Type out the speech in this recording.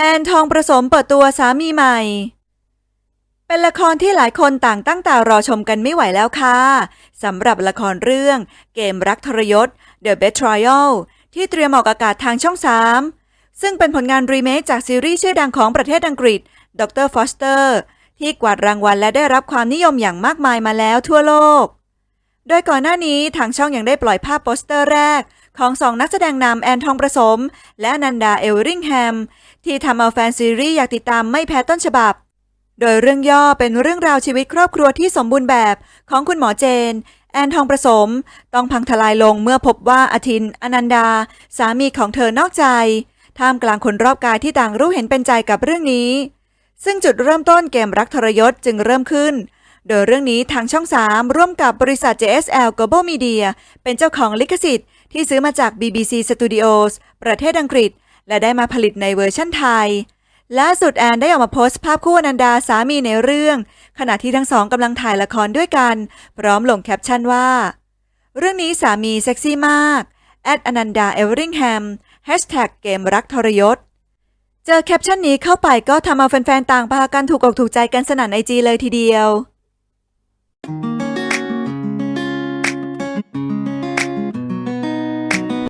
แอนทองประสมเปิดตัวสามีใหม่ เป็นละครที่หลายคนต่างตั้งตารอชมกันไม่ไหวแล้วค่ะสำหรับละครเรื่องเกมรักทรยศ The Betrayal ที่เตรียมออกอากาศทางช่อง 3 ซึ่งเป็นผลงานรีเมคจากซีรีส์ชื่อดังของประเทศอังกฤษดรฟอสเตอร์ที่กวาดรางวัลและได้รับความนิยมอย่างมากมายมาแล้วทั่วโลก โดยก่อนหน้านี้ทางช่องยังได้ปล่อยภาพโปสเตอร์แรก ของสองนักแสดงนำแอนทองประสม และนันดาเอลริงแฮม ที่ทำเอาแฟนซีรีส์อยากติดตามไม่แพ้ต้นฉบับ โดยเรื่องย่อเป็นเรื่องราวชีวิตครอบครัวที่สมบูรณ์แบบของคุณหมอเจน แอนทองประสม ต้องพังทลายลงเมื่อพบว่าอาทิน อนันดา สามีของเธอนอกใจ ท่ามกลางคนรอบกายที่ต่างรู้เห็นเป็นใจกับเรื่องนี้ ซึ่งจุดเริ่มต้นเกมรักทรยศจึงเริ่มขึ้น โดยเรื่องนี้ทางช่อง 3 ร่วมกับบริษัท JSL Global Media เป็นเจ้าของลิขสิทธิ์ ที่ซื้อมาจาก BBC Studios ประเทศอังกฤษ และได้มาผลิตในเวอร์ชั่นไทยล่าสุดแอนได้ออกมาโพสต์ภาพคู่อนันดาสามีในเรื่อง ขณะที่ทั้งสองกำลังถ่ายละครด้วยกัน พร้อมลงแคปชั่นว่า เรื่องนี้สามีเซ็กซี่มากแอดอนันดาเอเวอริงแฮมแฮชแท็กเกมรักทรยศ เจอแคปชั่นนี้เข้าไปก็ทำเอาแฟนๆ ต่างพากันถูกอกถูกใจกันสนั่นไอจีเลยทีเดียว